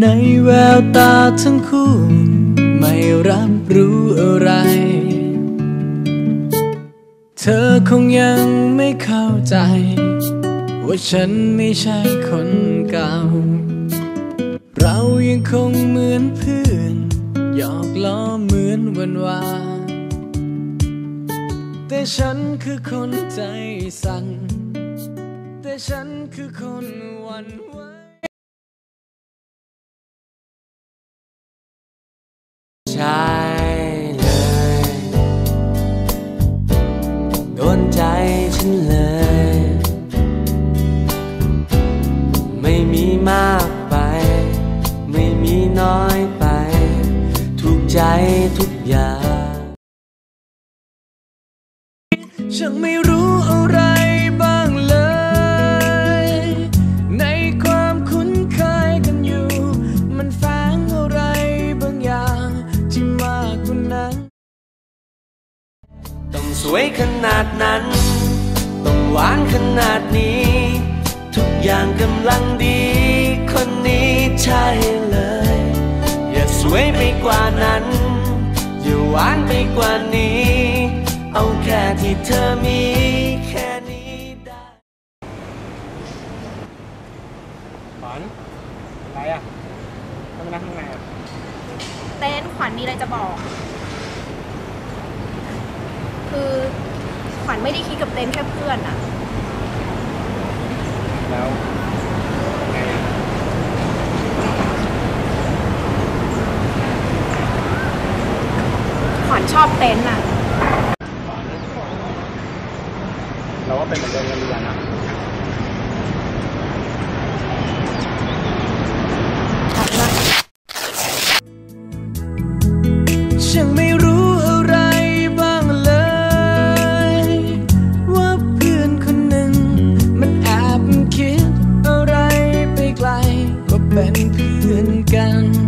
ในแววตาทั้งคู่ ไม่รับรู้อะไร เธอคงยังไม่เข้าใจ ว่าฉันไม่ใช่คนเก่า เรายังคงเหมือนเพื่อนหยอกล้อเหมือนวันวานแต่ฉันคือคนใจสั่นแต่ฉันคือคนหวันไหว ใช่เลย โดนใจฉันเลย ไม่มีมากไป ไม่มีน้อยไป ถูกใจทุกอย่าง ฉันไม่รู้อะไร ต้องสวยขนาดนั้น ต้องหวานขนาดนี้ ทุกอย่างกำลังดี คนนี้ใช่เลย อย่าสวยไปกว่านั้น อย่าหวานไปกว่านี้ เอาแค่ที่เธอมีแค่นี้ได้ขวัญอะไรอะทำไมนั่งข้างในอะเต้นขวัญมีอะไรจะบอก คือขวัญ ไม่ได้คิดกับเต้นแค่เพื่อนอะแล้วไงอะขวัญชอบเต้นอะขวัญเราว่าเป็นเหมือนเดิมกันดีกว่านะขวัญว่าฉันไม่ เป็นเพื่อนกัน